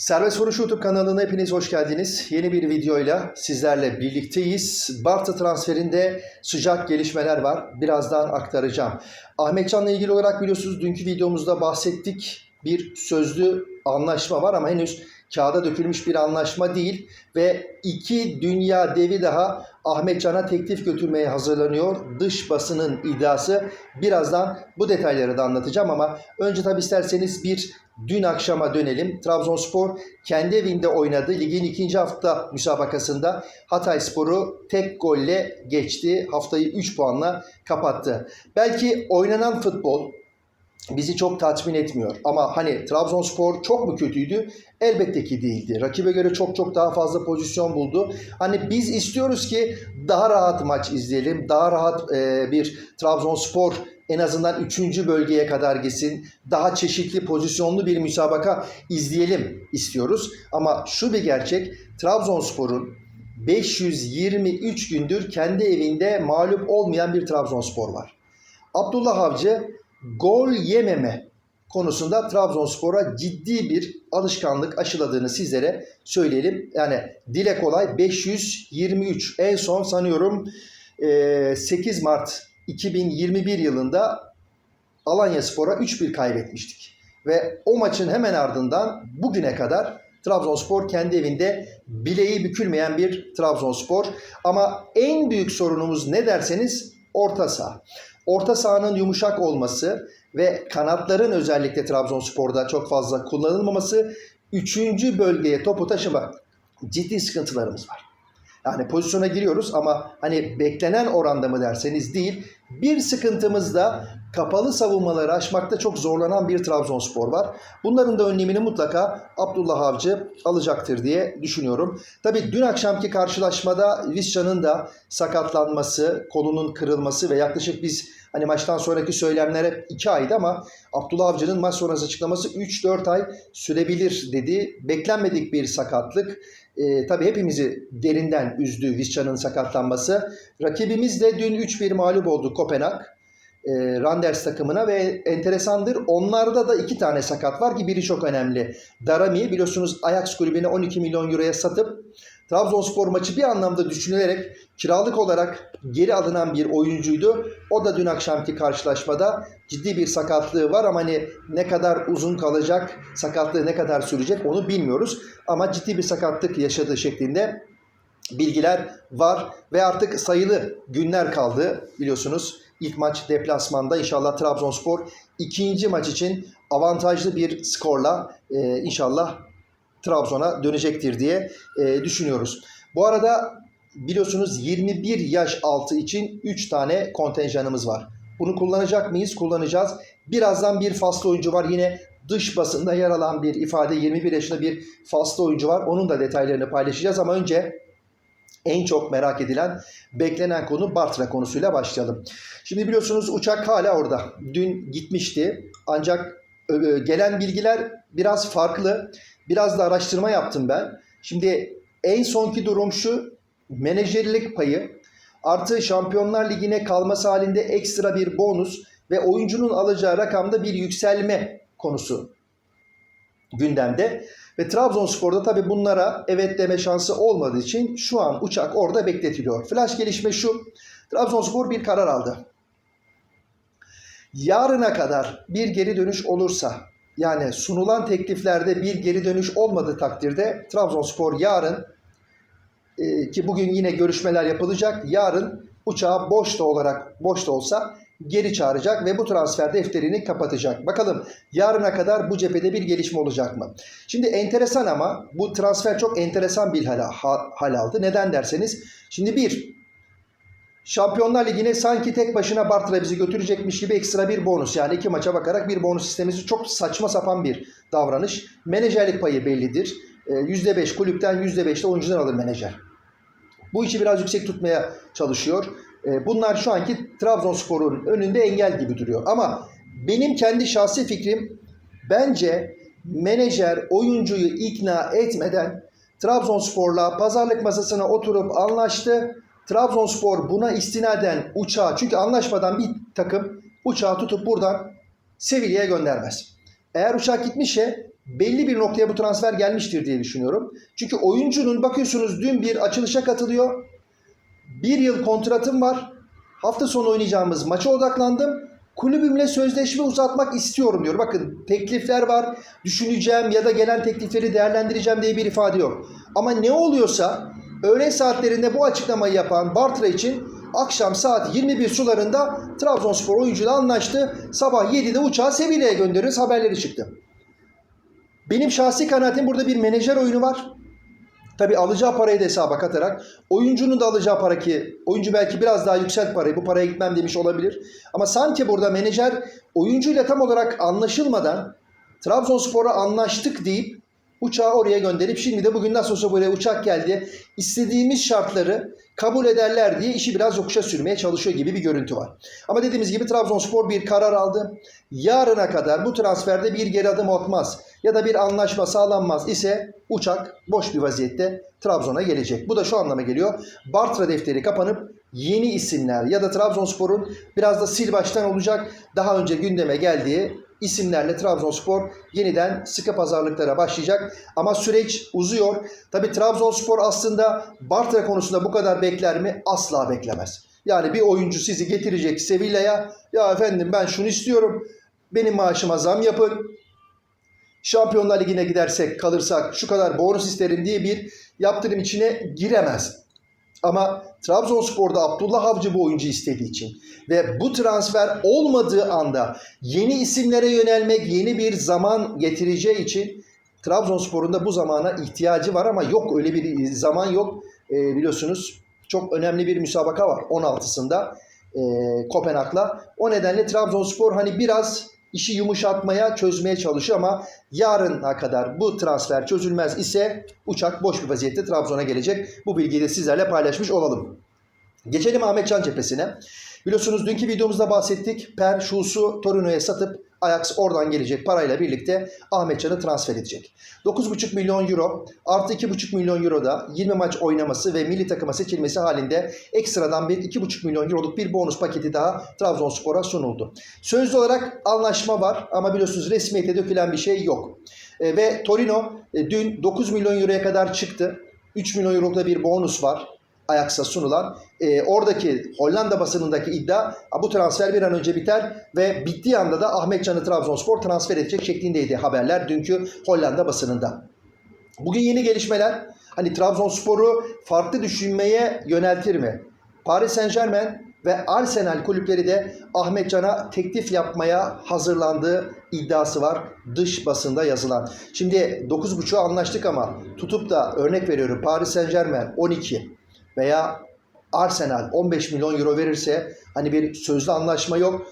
Serbest Vuruş YouTube kanalına hepiniz hoş geldiniz. Yeni bir videoyla sizlerle birlikteyiz. Bartı transferinde sıcak gelişmeler var. Birazdan aktaracağım. Ahmetcan'la ilgili olarak biliyorsunuz dünkü videomuzda bahsettik. Bir sözlü anlaşma var ama henüz kağıda dökülmüş bir anlaşma değil. Ve iki dünya devi daha Ahmetcan'a teklif götürmeye hazırlanıyor. Dış basının iddiası. Birazdan bu detayları da anlatacağım ama önce tabi isterseniz bir dün akşama dönelim. Trabzonspor kendi evinde oynadı. Ligin ikinci hafta müsabakasında Hatay Spor'u tek golle geçti. Haftayı 3 puanla kapattı. Belki oynanan futbol bizi çok tatmin etmiyor. Ama hani Trabzonspor çok mu kötüydü? Elbette ki değildi. Rakibe göre çok çok daha fazla pozisyon buldu. Hani biz istiyoruz ki daha rahat maç izleyelim. Daha rahat e, bir Trabzonspor en azından 3. bölgeye kadar gitsin. Daha çeşitli pozisyonlu bir müsabaka izleyelim istiyoruz. Ama şu bir gerçek Trabzonspor'un 523 gündür kendi evinde mağlup olmayan bir Trabzonspor var. Abdullah Avcı gol yememe konusunda Trabzonspor'a ciddi bir alışkanlık aşıladığını sizlere söyleyelim. Yani dile kolay 523 en son sanıyorum 8 Mart 2021 yılında Alanya Spor'a 3-1 kaybetmiştik. Ve o maçın hemen ardından bugüne kadar Trabzonspor kendi evinde bileği bükülmeyen bir Trabzonspor. Ama en büyük sorunumuz ne derseniz orta saha. Orta sahanın yumuşak olması ve kanatların özellikle Trabzonspor'da çok fazla kullanılmaması, üçüncü bölgeye topu taşıma ciddi sıkıntılarımız var. Yani pozisyona giriyoruz ama hani beklenen oranda mı derseniz değil. Bir sıkıntımız da kapalı savunmaları aşmakta çok zorlanan bir Trabzonspor var. Bunların da önlemini mutlaka Abdullah Avcı alacaktır diye düşünüyorum. Tabii dün akşamki karşılaşmada Visca'nın da sakatlanması, kolunun kırılması ve yaklaşık biz hani maçtan sonraki söylemler hep 2 aydı ama Abdullah Avcı'nın maç sonrası açıklaması 3-4 ay sürebilir dedi. Beklenmedik bir sakatlık. E, tabii hepimizi derinden üzdü Visca'nın sakatlanması. Rakibimiz de dün 3-1 mağlup oldu Kopenhag. E, Randers takımına ve enteresandır. Onlarda da iki tane sakat var ki biri çok önemli. Darami biliyorsunuz Ajax kulübüne 12 milyon euroya satıp Trabzonspor maçı bir anlamda düşünülerek kiralık olarak geri alınan bir oyuncuydu. O da dün akşamki karşılaşmada ciddi bir sakatlığı var ama hani ne kadar uzun kalacak, sakatlığı ne kadar sürecek onu bilmiyoruz. Ama ciddi bir sakatlık yaşadığı şeklinde bilgiler var ve artık sayılı günler kaldı biliyorsunuz. İlk maç deplasmanda inşallah Trabzonspor ikinci maç için avantajlı bir skorla e, inşallah Trabzon'a dönecektir diye e, düşünüyoruz. Bu arada biliyorsunuz 21 yaş altı için 3 tane kontenjanımız var. Bunu kullanacak mıyız? Kullanacağız. Birazdan bir faslı oyuncu var. Yine dış basında yer alan bir ifade 21 yaşında bir faslı oyuncu var. Onun da detaylarını paylaşacağız ama önce en çok merak edilen, beklenen konu Bartra konusuyla başlayalım. Şimdi biliyorsunuz uçak hala orada. Dün gitmişti. Ancak e, gelen bilgiler biraz farklı. Biraz da araştırma yaptım ben. Şimdi en sonki durum şu. Menajerlik payı artı Şampiyonlar Ligi'ne kalması halinde ekstra bir bonus ve oyuncunun alacağı rakamda bir yükselme konusu gündemde. Ve Trabzonspor'da tabii bunlara evet deme şansı olmadığı için şu an uçak orada bekletiliyor. Flash gelişme şu. Trabzonspor bir karar aldı. Yarına kadar bir geri dönüş olursa yani sunulan tekliflerde bir geri dönüş olmadığı takdirde Trabzonspor yarın e, ki bugün yine görüşmeler yapılacak. Yarın uçağı boş da olarak boş da olsa geri çağıracak ve bu transfer defterini kapatacak. Bakalım yarına kadar bu cephede bir gelişme olacak mı? Şimdi enteresan ama bu transfer çok enteresan bir hal, hal aldı. Neden derseniz şimdi bir Şampiyonlar Ligi'ne sanki tek başına Bartra bizi götürecekmiş gibi ekstra bir bonus. Yani iki maça bakarak bir bonus sistemisi çok saçma sapan bir davranış. Menajerlik payı bellidir. %5 kulüpten %5 de oyuncudan alır menajer. Bu işi biraz yüksek tutmaya çalışıyor. E, Bunlar şu anki Trabzonspor'un önünde engel gibi duruyor. Ama benim kendi şahsi fikrim bence menajer oyuncuyu ikna etmeden Trabzonspor'la pazarlık masasına oturup anlaştı. Trabzonspor buna istinaden uçağı çünkü anlaşmadan bir takım uçağı tutup buradan Sevilla'ya göndermez. Eğer uçak gitmişse belli bir noktaya bu transfer gelmiştir diye düşünüyorum. Çünkü oyuncunun bakıyorsunuz dün bir açılışa katılıyor. Bir yıl kontratım var. Hafta sonu oynayacağımız maça odaklandım. Kulübümle sözleşme uzatmak istiyorum diyor. Bakın teklifler var. Düşüneceğim ya da gelen teklifleri değerlendireceğim diye bir ifade yok. Ama ne oluyorsa öğle saatlerinde bu açıklamayı yapan Bartra için akşam saat 21 sularında Trabzonspor oyuncuyla anlaştı. Sabah 7'de uçağı Sevilla'ya göndeririz haberleri çıktı. Benim şahsi kanaatim burada bir menajer oyunu var. Tabi alacağı parayı da hesaba katarak oyuncunun da alacağı para ki oyuncu belki biraz daha yükselt parayı bu paraya gitmem demiş olabilir. Ama sanki burada menajer oyuncuyla tam olarak anlaşılmadan Trabzonspor'a anlaştık deyip uçağı oraya gönderip şimdi de bugün nasıl olsa buraya uçak geldi istediğimiz şartları kabul ederler diye işi biraz yokuşa sürmeye çalışıyor gibi bir görüntü var. Ama dediğimiz gibi Trabzonspor bir karar aldı. Yarına kadar bu transferde bir geri adım atmaz ya da bir anlaşma sağlanmaz ise uçak boş bir vaziyette Trabzon'a gelecek. Bu da şu anlama geliyor. Bartra defteri kapanıp yeni isimler ya da Trabzonspor'un biraz da sil baştan olacak daha önce gündeme geldiği isimlerle Trabzonspor yeniden sıkı pazarlıklara başlayacak. Ama süreç uzuyor. Tabi Trabzonspor aslında Bartra konusunda bu kadar bekler mi? Asla beklemez. Yani bir oyuncu sizi getirecek Sevilla'ya. Ya efendim ben şunu istiyorum. Benim maaşıma zam yapın. Şampiyonlar Ligi'ne gidersek kalırsak şu kadar bonus isterim diye bir yaptırım içine giremez. Ama Trabzonspor'da Abdullah Avcı bu oyuncu istediği için ve bu transfer olmadığı anda yeni isimlere yönelmek yeni bir zaman getireceği için Trabzonspor'un da bu zamana ihtiyacı var ama yok öyle bir zaman yok. Ee, biliyorsunuz çok önemli bir müsabaka var 16'sında e, Kopenhag'la. O nedenle Trabzonspor hani biraz işi yumuşatmaya, çözmeye çalışıyor ama yarına kadar bu transfer çözülmez ise uçak boş bir vaziyette Trabzon'a gelecek. Bu bilgiyi de sizlerle paylaşmış olalım. Geçelim Ahmet Can cephesine. Biliyorsunuz dünkü videomuzda bahsettik. Per Şuls'u Torino'ya satıp Ajax oradan gelecek parayla birlikte Ahmet Can'ı transfer edecek. 9,5 milyon euro artı 2,5 milyon euro da 20 maç oynaması ve milli takıma seçilmesi halinde ekstradan bir 2,5 milyon euroluk bir bonus paketi daha Trabzonspor'a sunuldu. Sözlü olarak anlaşma var ama biliyorsunuz resmiyete dökülen bir şey yok. E, ve Torino e, dün 9 milyon euroya kadar çıktı. 3 milyon euroluk da bir bonus var. Ajax'a sunulan e, oradaki Hollanda basınındaki iddia bu transfer bir an önce biter ve bittiği anda da Ahmet Can'ı Trabzonspor transfer edecek şeklindeydi haberler dünkü Hollanda basınında. Bugün yeni gelişmeler hani Trabzonspor'u farklı düşünmeye yöneltir mi? Paris Saint Germain ve Arsenal kulüpleri de Ahmet Can'a teklif yapmaya hazırlandığı iddiası var dış basında yazılan. Şimdi 9.5'u anlaştık ama tutup da örnek veriyorum Paris Saint Germain 12 veya Arsenal 15 milyon euro verirse hani bir sözlü anlaşma yok.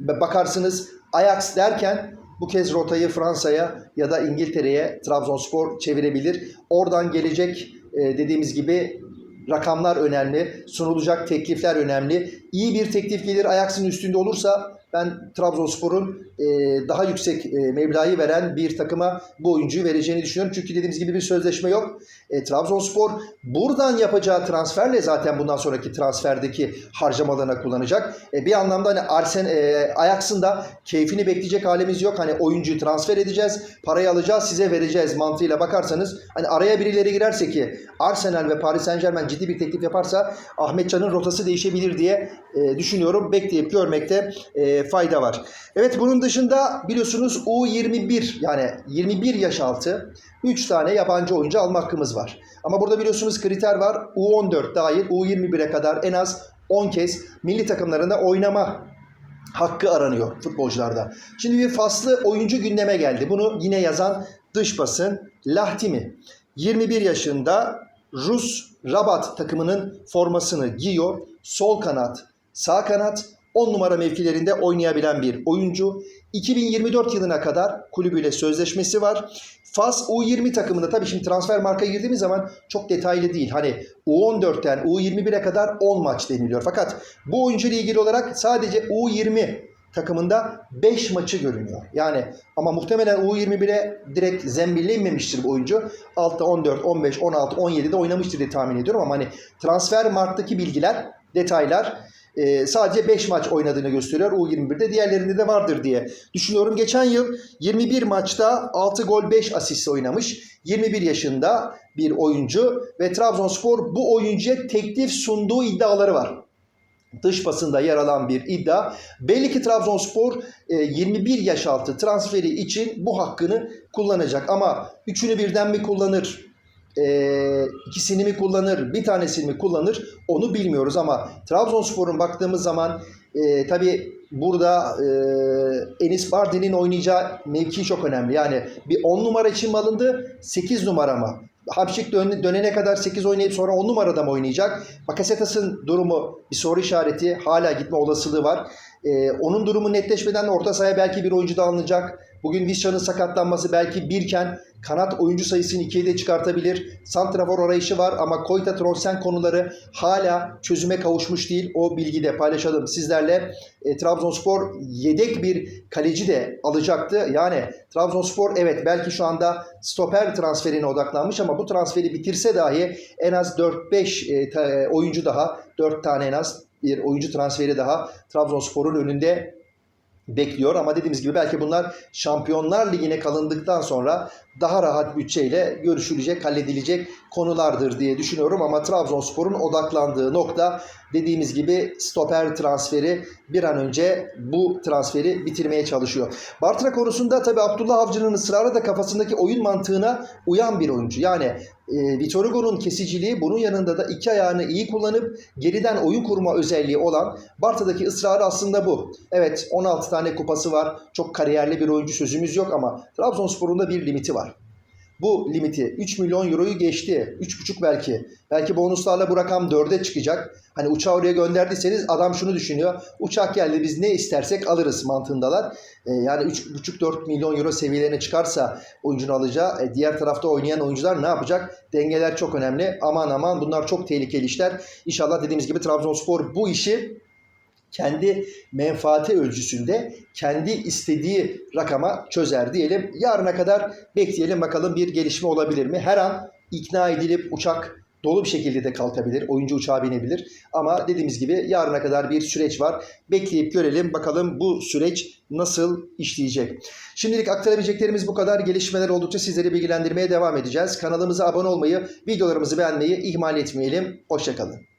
Bakarsınız Ajax derken bu kez rotayı Fransa'ya ya da İngiltere'ye Trabzonspor çevirebilir. Oradan gelecek e, dediğimiz gibi rakamlar önemli, sunulacak teklifler önemli. İyi bir teklif gelir Ajax'ın üstünde olursa ben Trabzonspor'un e, daha yüksek e, meblağı veren bir takıma bu oyuncuyu vereceğini düşünüyorum. Çünkü dediğimiz gibi bir sözleşme yok. E, Trabzonspor buradan yapacağı transferle zaten bundan sonraki transferdeki harcamalarına kullanacak. E, bir anlamda hani Arsen, e, Ajax'ın da keyfini bekleyecek halimiz yok. Hani oyuncuyu transfer edeceğiz, parayı alacağız, size vereceğiz mantığıyla bakarsanız hani araya birileri girerse ki Arsenal ve Paris Saint Germain ciddi bir teklif yaparsa Ahmet Can'ın rotası değişebilir diye e, düşünüyorum. Bekleyip görmekte e, fayda var. Evet bunun dışında biliyorsunuz U21 yani 21 yaş altı 3 tane yabancı oyuncu alma hakkımız var. Ama burada biliyorsunuz kriter var. U14 dahil U21'e kadar en az 10 kez milli takımlarında oynama hakkı aranıyor futbolcularda. Şimdi bir faslı oyuncu gündeme geldi. Bunu yine yazan dış basın Lahtimi. 21 yaşında Rus Rabat takımının formasını giyiyor. Sol kanat, sağ kanat 10 numara mevkilerinde oynayabilen bir oyuncu. 2024 yılına kadar kulübüyle sözleşmesi var. Fas U20 takımında tabii şimdi transfer marka girdiğimiz zaman çok detaylı değil. Hani U14'ten U21'e kadar 10 maç deniliyor. Fakat bu oyuncu ile ilgili olarak sadece U20 takımında 5 maçı görünüyor. Yani ama muhtemelen U21'e direkt zembille inmemiştir bu oyuncu. Altta 14, 15, 16, 17'de oynamıştır diye tahmin ediyorum ama hani transfer marktaki bilgiler, detaylar e, sadece 5 maç oynadığını gösteriyor U21'de. Diğerlerinde de vardır diye düşünüyorum. Geçen yıl 21 maçta 6 gol 5 asist oynamış. 21 yaşında bir oyuncu ve Trabzonspor bu oyuncuya teklif sunduğu iddiaları var dış basında yer alan bir iddia. Belli ki Trabzonspor e, 21 yaş altı transferi için bu hakkını kullanacak. Ama üçünü birden mi kullanır? E, ikisini mi kullanır? Bir tanesini mi kullanır? Onu bilmiyoruz ama Trabzonspor'un baktığımız zaman e, tabii burada e, Enis Bardi'nin oynayacağı mevki çok önemli. Yani bir 10 numara için mi alındı? 8 numara mı? Hamşik dön- dönene kadar 8 oynayıp sonra 10 numarada mı oynayacak? Bakasetas'ın durumu bir soru işareti. Hala gitme olasılığı var. Ee, onun durumu netleşmeden orta sahaya belki bir oyuncu da alınacak. Bugün Vişça'nın sakatlanması belki birken kanat oyuncu sayısını ikiye de çıkartabilir. Santrafor arayışı var ama Koyta Tronsen konuları hala çözüme kavuşmuş değil. O bilgi de paylaşalım sizlerle. E, Trabzonspor yedek bir kaleci de alacaktı. Yani Trabzonspor evet belki şu anda stoper transferine odaklanmış ama bu transferi bitirse dahi en az 4-5 e, e, oyuncu daha 4 tane en az bir oyuncu transferi daha Trabzonspor'un önünde bekliyor. Ama dediğimiz gibi belki bunlar Şampiyonlar Ligi'ne kalındıktan sonra daha rahat bütçeyle görüşülecek, halledilecek konulardır diye düşünüyorum ama Trabzonspor'un odaklandığı nokta dediğimiz gibi stoper transferi bir an önce bu transferi bitirmeye çalışıyor. Bartra konusunda tabii Abdullah Avcı'nın ısrarı da kafasındaki oyun mantığına uyan bir oyuncu. Yani e, Vitor Hugo'nun kesiciliği bunun yanında da iki ayağını iyi kullanıp geriden oyun kurma özelliği olan Bartra'daki ısrarı aslında bu. Evet 16 tane kupası var. Çok kariyerli bir oyuncu sözümüz yok ama Trabzonspor'un da bir limiti var. Bu limiti 3 milyon euroyu geçti. 3,5 belki. Belki bonuslarla bu rakam 4'e çıkacak. Hani uçağı oraya gönderdiyseniz adam şunu düşünüyor. Uçak geldi biz ne istersek alırız mantığındalar. E, yani 3,5-4 milyon euro seviyelerine çıkarsa oyuncunun alacağı. e, diğer tarafta oynayan oyuncular ne yapacak? Dengeler çok önemli. Aman aman bunlar çok tehlikeli işler. İnşallah dediğimiz gibi Trabzonspor bu işi kendi menfaati ölçüsünde kendi istediği rakama çözer diyelim. Yarına kadar bekleyelim bakalım bir gelişme olabilir mi? Her an ikna edilip uçak dolu bir şekilde de kalkabilir. Oyuncu uçağa binebilir. Ama dediğimiz gibi yarına kadar bir süreç var. Bekleyip görelim bakalım bu süreç nasıl işleyecek. Şimdilik aktarabileceklerimiz bu kadar. Gelişmeler oldukça sizleri bilgilendirmeye devam edeceğiz. Kanalımıza abone olmayı, videolarımızı beğenmeyi ihmal etmeyelim. Hoşçakalın.